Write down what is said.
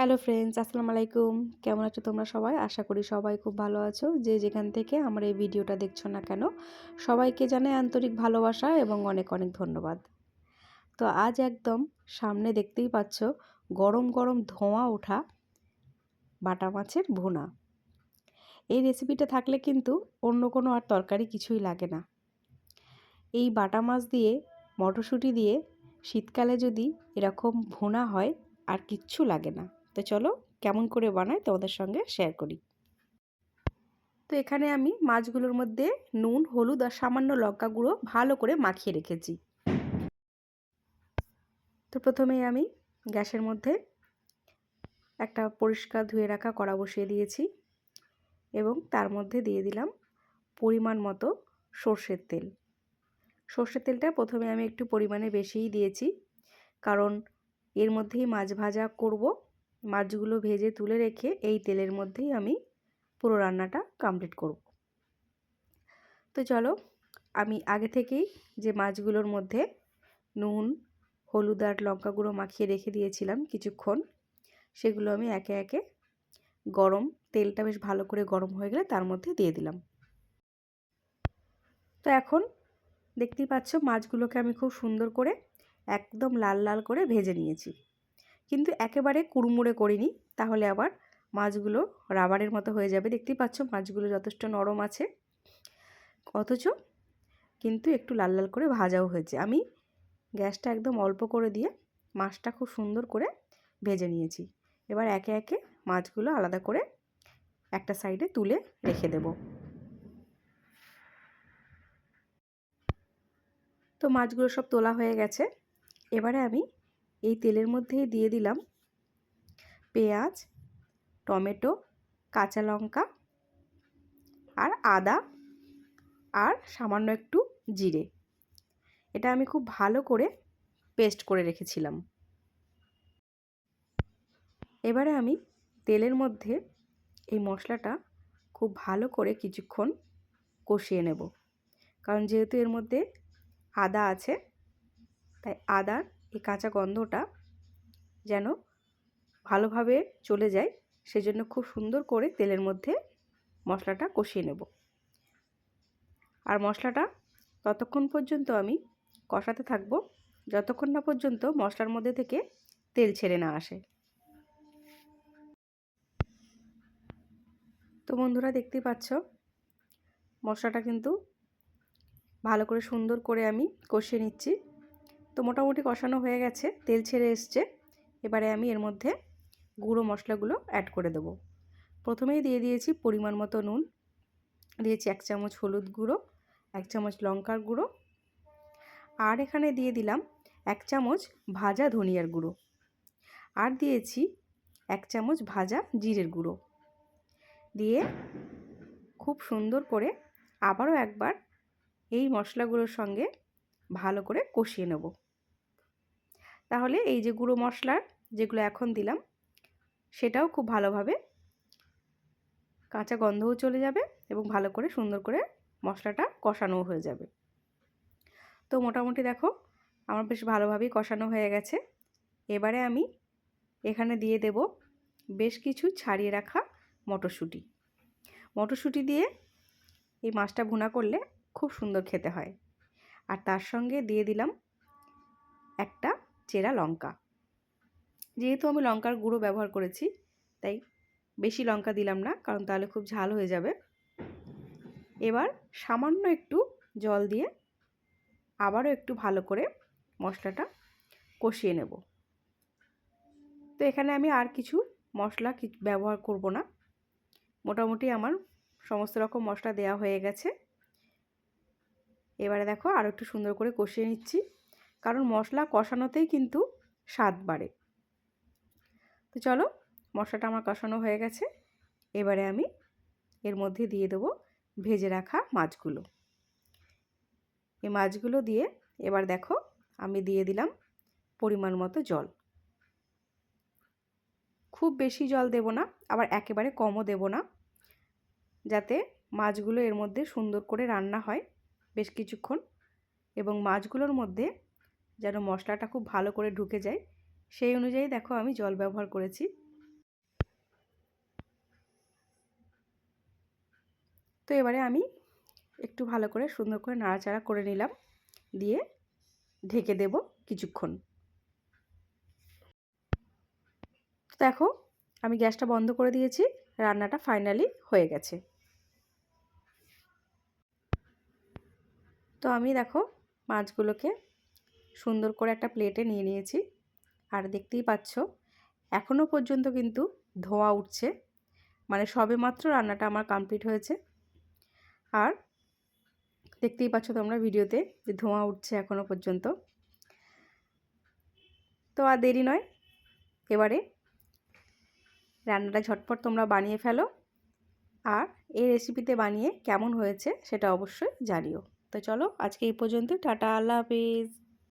Hello friends, আসসালামু আলাইকুম। কেমন আছো তোমরা সবাই? আশা করি সবাই খুব ভালো আছো। যে যেখান থেকে আমার এই ভিডিওটা দেখছ না কেন, সবাইকে জানাই আন্তরিক ভালোবাসা এবং অনেক অনেক ধন্যবাদ। তো আজ একদম সামনে দেখতেই পাচ্ছ, গরম গরম ধোঁয়া ওঠা বাটা মাছের ভুনা। এই রেসিপিটা থাকলে কিন্তু অন্য কোনো আর তরকারি কিছুই লাগে না। এই বাটা মাছ দিয়ে, মটরশুঁটি দিয়ে শীতকালে যদি এরকম ভুনা হয়, আর কিচ্ছু লাগে না। তো চলো কেমন করে বানাই তোমাদের সঙ্গে শেয়ার করি। তো এখানে আমি মাছগুলোর মধ্যে নুন, হলুদ আর সামান্য লঙ্কা গুঁড়ো ভালো করে মাখিয়ে রেখেছি। তো প্রথমেই আমি গ্যাসের মধ্যে একটা পরিষ্কার ধুয়ে রাখা কড়া বসিয়ে দিয়েছি এবং তার মধ্যে দিয়ে দিলাম পরিমাণ মতো সর্ষের তেল। সর্ষের তেলটা প্রথমে আমি একটু পরিমাণে বেশিই দিয়েছি, কারণ এর মধ্যেই মাছ ভাজা করব। মাছগুলো ভেজে তুলে রেখে এই তেলের মধ্যেই আমি পুরো রান্নাটা কমপ্লিট করব। তো চলো, আমি আগে থেকেই যে মাছগুলোর মধ্যে নুন, হলুদ আর লঙ্কা গুঁড়ো মাখিয়ে রেখে দিয়েছিলাম কিছুক্ষণ, সেগুলো আমি একে একে গরম, তেলটা বেশ ভালো করে গরম হয়ে গেলে তার মধ্যে দিয়ে দিলাম। তো এখন দেখতেই পাচ্ছ মাছগুলোকে আমি খুব সুন্দর করে একদম লাল লাল করে ভেজে নিয়েছি। কিন্তু একেবারে কুড়মুড়ে করিনি। তাহলে আবার মাছগুলো রাবারের মতো হয়ে যাবে। দেখতেই পাচ্ছ মাছগুলো যথেষ্ট নরম আছে। অথচ কিন্তু একটু লাল লাল করে ভাজাও হয়েছে। আমি গ্যাসটা একদম অল্প করে দিয়ে মাছটা খুব সুন্দর করে ভেজে নিয়েছি। এবার একে একে মাছগুলো আলাদা করে একটা সাইডে তুলে রেখে দেব। তো মাছগুলো সব তোলা হয়ে গেছে। এবারে আমি এই তেলের মধ্যেই দিয়ে দিলাম পেঁয়াজ, টমেটো, কাঁচা লঙ্কা আর আদা আর সামান্য একটু জিরে। এটা আমি খুব ভালো করে পেস্ট করে রেখেছিলাম। এবারে আমি তেলের মধ্যে এই মশলাটা খুব ভালো করে কিছুক্ষণ কষিয়ে নেব। কারণ যেহেতু এর মধ্যে আদা আছে, তাই আদার এই কাঁচা গন্ধটা যেন ভালোভাবে চলে যায়, সেজন্য খুব সুন্দর করে তেলের মধ্যে মশলাটা কষিয়ে নেব। আর মশলাটা ততক্ষণ পর্যন্ত আমি কষাতে থাকব, যতক্ষণ না পর্যন্ত মশলার মধ্যে থেকে তেল ছেড়ে না আসে। তো বন্ধুরা দেখতেই পাচ্ছ, মশলাটা কিন্তু ভালো করে সুন্দর করে আমি কষিয়ে নিচ্ছি। তো মোটামুটি কষানো হয়ে গেছে, তেল ছেড়ে এসছে। এবারে আমি এর মধ্যে গুঁড়ো মশলাগুলো অ্যাড করে দেবো। প্রথমেই দিয়ে দিয়েছি পরিমাণ মতো নুন, দিয়েছি এক চামচ হলুদ গুঁড়ো, এক চামচ লঙ্কার গুঁড়ো, আর এখানে দিয়ে দিলাম এক চামচ ভাজা ধনিয়ার গুঁড়ো, আর দিয়েছি এক চামচ ভাজা জিরের গুঁড়ো। দিয়ে খুব সুন্দর করে আবারও একবার এই মশলাগুলোর সঙ্গে ভালো করে কষিয়ে নেব। তাহলে এই যে গুঁড়ো মশলার যেগুলো এখন দিলাম, সেটাও খুব ভালোভাবে কাঁচা গন্ধও চলে যাবে এবং ভালো করে সুন্দর করে মশলাটা কষানোও হয়ে যাবে। তো মোটামুটি দেখো, আমার বেশ ভালোভাবেই কষানো হয়ে গেছে। এবারে আমি এখানে দিয়ে দেব বেশ কিছু ছাড়িয়ে রাখা মটরশুঁটি। মটরশুঁটি দিয়ে এই মাছটা ভুনা করলে খুব সুন্দর খেতে হয়। আর তার সঙ্গে দিয়ে দিলাম একটা চেরা লঙ্কা। যেহেতু আমি লঙ্কার গুঁড়ো ব্যবহার করেছি, তাই বেশি লঙ্কা দিলাম না, কারণ তাহলে খুব ঝাল হয়ে যাবে। এবার সামান্য একটু জল দিয়ে আবারও একটু ভালো করে মশলাটা কষিয়ে নেব। তো এখানে আমি আর কিছু মশলা ব্যবহার করব না। মোটামুটি আমার সমস্ত রকম মশলা দেওয়া হয়ে গেছে। এবারে দেখো আরও একটু সুন্দর করে কষিয়ে নিচ্ছি। কারণ মশলা কষানোতেই কিন্তু স্বাদ বাড়ে। তো চলো, মশলাটা আমার কষানো হয়ে গেছে। এবারে আমি এর মধ্যে দিয়ে দেবো ভেজে রাখা মাছগুলো। এই মাছগুলো দিয়ে এবার দেখো, আমি দিয়ে দিলাম পরিমাণ মতো জল। খুব বেশি জল দেব না, আবার একেবারে কমও দেব না, যাতে মাছগুলো এর মধ্যে সুন্দর করে রান্না হয় বেশ কিছুক্ষণ। এবং মাছগুলোর মধ্যে যেন মশলাটা খুব ভালো করে ঢুকে যায়। সেই অনুযায়ী দেখো আমি জল ব্যবহার করেছি। তো এবারে আমি একটু ভালো করে সুন্দর করে নাড়াচাড়া করে নিলাম। দিয়ে ঢেকে দেব কিছুক্ষণ। দেখো, আমি গ্যাসটা বন্ধ করে দিয়েছি। রান্নাটা ফাইনালি হয়ে গেছে। তো আমি দেখো মাছগুলোকে সুন্দর করে একটা প্লেটে নিয়ে নিয়েছি। আর দেখতেই পাচ্ছ এখনও পর্যন্ত কিন্তু ধোঁয়া উঠছে। মানে সবে মাত্র রান্নাটা আমার কমপ্লিট হয়েছে। আর দেখতেই পাচ্ছ তোমরা ভিডিওতে যে ধোঁয়া উঠছে এখনও পর্যন্ত। তো আর দেরি নয়, এবারে রান্নাটা ঝটপট তোমরা বানিয়ে ফেলো। আর এই রেসিপিতে বানিয়ে কেমন হয়েছে সেটা অবশ্যই জানিও। তো চলো আজকে এই পর্যন্ত টাটা, আল্লাহ হাফিজ।